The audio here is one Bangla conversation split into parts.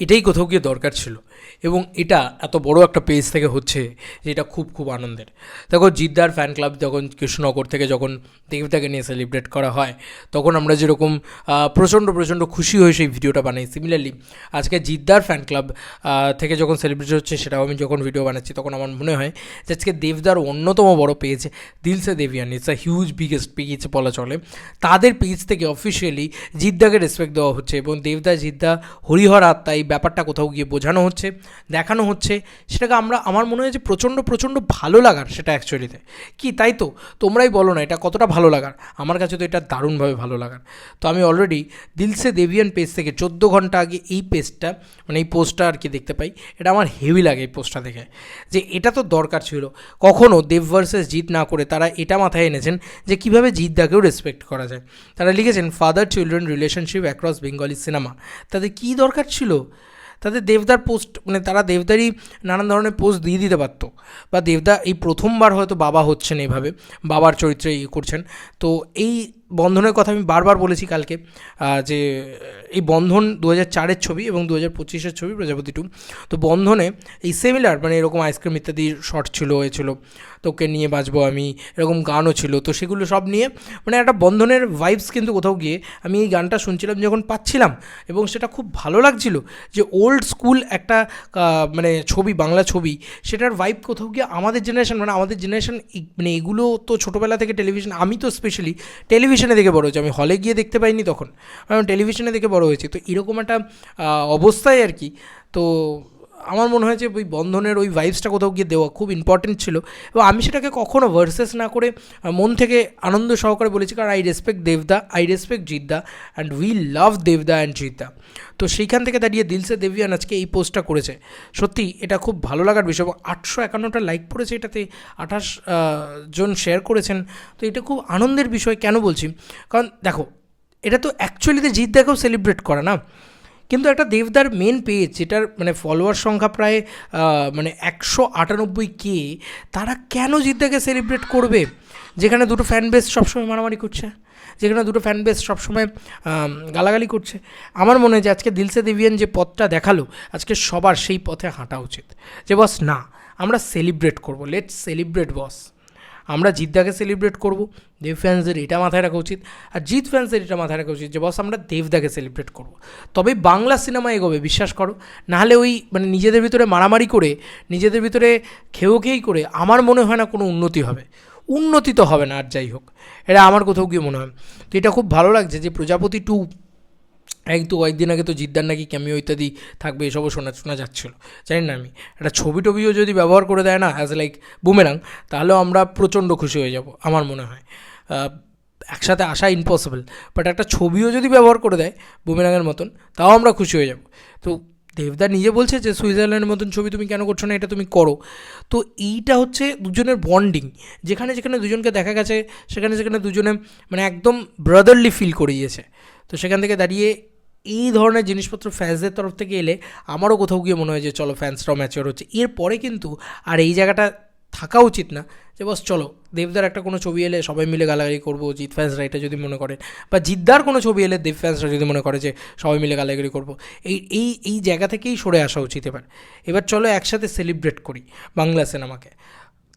এটাই কোথাও গিয়ে দরকার ছিল। এবং এটা এত বড় একটা পেজ থেকে হচ্ছে যেটা খুব খুব আনন্দের। দেখো, জিদ্দার ফ্যান ক্লাব যখন কৃষ্ণনগর থেকে যখন দেবতাকে নিয়ে সেলিব্রেট করা হয়, তখন আমরা যেরকম প্রচণ্ড প্রচণ্ড খুশি হয়ে সেই ভিডিওটা বানাই। সিমিলারলি আজকে জিদ্দার ফ্যান ক্লাব থেকে যখন সেলিব্রেট হচ্ছে সেটাও আমি যখন ভিডিও বানাচ্ছি, তখন আমার মনে হয় যে আজকে দেবদার অন্যতম বড় page Dilse Devian. It's a huge biggest page বলা চলে। তাদের পেজ থেকে অফিসিয়ালি জিদ্দাকে রেসপেক্ট দেওয়া হচ্ছে এবং দেবদা, জিদ্দা, হরিহর আত্মা এই ব্যাপারটা কোথাও গিয়ে বোঝানো হচ্ছে। দেখানো হচ্ছে, সেটাকে আমরা, আমার মনে হয় যে প্রচণ্ড প্রচণ্ড ভালো লাগার সেটা অ্যাকচুয়ালিতে কি, তাই তো? তোমরাই বলো না, এটা কতটা ভালো লাগার? আমার কাছে তো এটা দারুণভাবে ভালো লাগার। তো আমি অলরেডি দিলসে দেবিয়ান পেজ থেকে চোদ্দ ঘণ্টা আগে এই পেজটা মানে এই পোস্টটা আর কি দেখতে পাই, এটা আমার হেভি লাগে এই পোস্টটা দেখে। যে এটা তো দরকার ছিল। কখনও দেব ভার্সেস জিত না করে তারা এটা মাথায় এনেছেন যে কীভাবে জিতদাকেও রেসপেক্ট করা যায়। তারা লিখেছেন father children relationship across Bengali cinema তাদের কী দরকার ছিল? তাদের দেবদার পোস্ট মানে তারা দেবদারই নানান ধরনের পোস্ট দিয়ে দিতে পারতো। বা দেবদা এই প্রথমবার হয়তো বাবা হচ্ছেন এইভাবে, বাবার চরিত্রে ইয়ে করছেন। তো এই বন্ধনের কথা আমি বারবার বলেছি কালকে যে এই বন্ধন দু হাজার চারের ছবি এবং দু হাজার পঁচিশের ছবি প্রজাপতি টু তো বন্ধনে এই সিমিলার মানে এরকম আইসক্রিম ইত্যাদি শর্ট ছিল, এ ছিল তোকে নিয়ে বাঁচবো আমি, এরকম গানও ছিল, তো সেগুলো সব নিয়ে মানে একটা বন্ধনের ভাইবস কিন্তু কোথাও গিয়ে আমি এই গানটা শুনছিলাম যখন পাচ্ছিলাম এবং সেটা খুব ভালো লাগছিল যে ওল্ড স্কুল একটা মানে ছবি, বাংলা ছবি, সেটার ভাইব কোথাও গিয়ে আমাদের জেনারেশন মানে আমাদের জেনারেশন মানে এগুলো তো ছোটোবেলা থেকে টেলিভিশন আমি তো স্পেশালি টেলিভিশনে দেখে বড় হয়েছি। আমি হলে গিয়ে দেখতে পাইনি তখন। আমি টেলিভিশনে দেখে বড় হয়েছি। তো এরকম একটা অবস্থায় আর কি। তো আমার মনে হয় যে ওই বন্ধনের ওই ভাইবসটা কোথাও গিয়ে দেওয়া খুব ইম্পর্টেন্ট ছিল। এবং আমি সেটাকে কখনও ভার্সেস না করে মন থেকে আনন্দ সহকারে বলেছি, কারণ আই রেসপেক্ট দেবদা আই রেসপেক্ট জিদ্দা অ্যান্ড উই লাভ দেবদা অ্যান্ড জিদ্দা তো সেইখান থেকে দাঁড়িয়ে দিলসে দেবিয়ান আজকে এই পোস্টটা করেছে। সত্যি, এটা খুব ভালো লাগার বিষয় এবং আটশো একান্নটা লাইক পড়েছে এটাতে, আঠাশ জন শেয়ার করেছেন। তো এটা খুব আনন্দের বিষয়, কেন বলছি? কারণ দেখো, এটা তো অ্যাকচুয়ালিতে জিদ্দাকেও সেলিব্রেট করা না। কিন্তু একটা দেবদার মেন পেজ যেটার মানে ফলোয়ার সংখ্যা প্রায় মানে একশো আটানব্বই কে তারা কেন জিদ্দাকে সেলিব্রেট করবে? যেখানে দুটো ফ্যান বেস সবসময় মারামারি করছে, যেখানে দুটো ফ্যান বেস সবসময় গালাগালি করছে। আমার মনে হয় যে আজকে দিলসে দেবিয়ান যে পথটা দেখাল, আজকে সবার সেই পথে হাঁটা উচিত। যে বস না, আমরা সেলিব্রেট করব। লেট সেলিব্রেট বস আমরা জিদ্দাকে সেলিব্রেট করব। দেব ফ্যান্সদের এটা মাথায় রাখা উচিত। আর জিৎ ফ্যান্সদের এটা মাথায় রাখা উচিত যে বস আমরা দেবদাকে সেলিব্রেট করব। তবে বাংলা সিনেমা এগোবে, বিশ্বাস করো। নাহলে ওই মানে নিজেদের ভিতরে মারামারি করে, নিজেদের ভিতরে খেয়েও খেয়েই করে, আমার মনে হয় না কোনো উন্নতি হবে। উন্নতি তো হবে না, আর যাই হোক। এটা আমার কোথাও গিয়ে মনে হয় তো এটা খুব ভালো লাগছে যে, প্রজাপতি টু এক তো কয়েকদিন আগে তো জিদ্দার নাকি ক্যামিও ইত্যাদি থাকবে, এসবও শোনা শোনা যাচ্ছিল। জানি না আমি। একটা ছবি টবিও যদি ব্যবহার করে দেয় না অ্যাজ লাইক বুমেরাং তাহলেও আমরা প্রচণ্ড খুশি হয়ে যাব, আমার মনে হয়। একসাথে আসা ইম্পসিবল বাট একটা ছবিও যদি ব্যবহার করে দেয় বুমেরাঙের মতন, তাও আমরা খুশি হয়ে যাব। তো দেবদা নিজে বলছে যে, সুইজারল্যান্ডের মতন ছবি তুমি কেন করছ না, এটা তুমি করো। তো এইটা হচ্ছে দুজনের বন্ডিং যেখানে যেখানে দুজনকে দেখা গেছে, সেখানে সেখানে দুজনে মানে একদম ব্রাদারলি ফিল করিয়েছে। তো সেখান থেকে দাঁড়িয়ে এই ধরনের জিনিসপত্র ফ্যান্সদের তরফ থেকে এলে আমারও কোথাও গিয়ে মনে হয় যে, চলো ফ্যান্সরাও ম্যাচিওর হচ্ছে। এরপরে কিন্তু আর এই জায়গাটা থাকা উচিত না যে, বস, চলো, দেবদার একটা কোনো ছবি এলে সবাই মিলে গালাগালি করব, জিৎ ফ্যান্সরা এটা যদি মনে করে। বা জিদ্দার কোনো ছবি এলে দেব ফ্যান্সরা যদি মনে করে যে, সবাই মিলে গালাগালি করব। এই এই এই জায়গা থেকেই সরে আসা উচিত এবার। এবার চলো একসাথে সেলিব্রেট করি বাংলা সিনেমাকে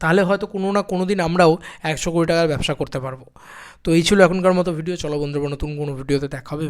তাহলে হয়তো কোনো না কোনো দিন আমরাও একশো কোটি টাকার ব্যবসা করতে পারব। তো এই ছিল এখনকার মতো ভিডিও চলো বন্ধুরা নতুন কোনো ভিডিওতে দেখা হবে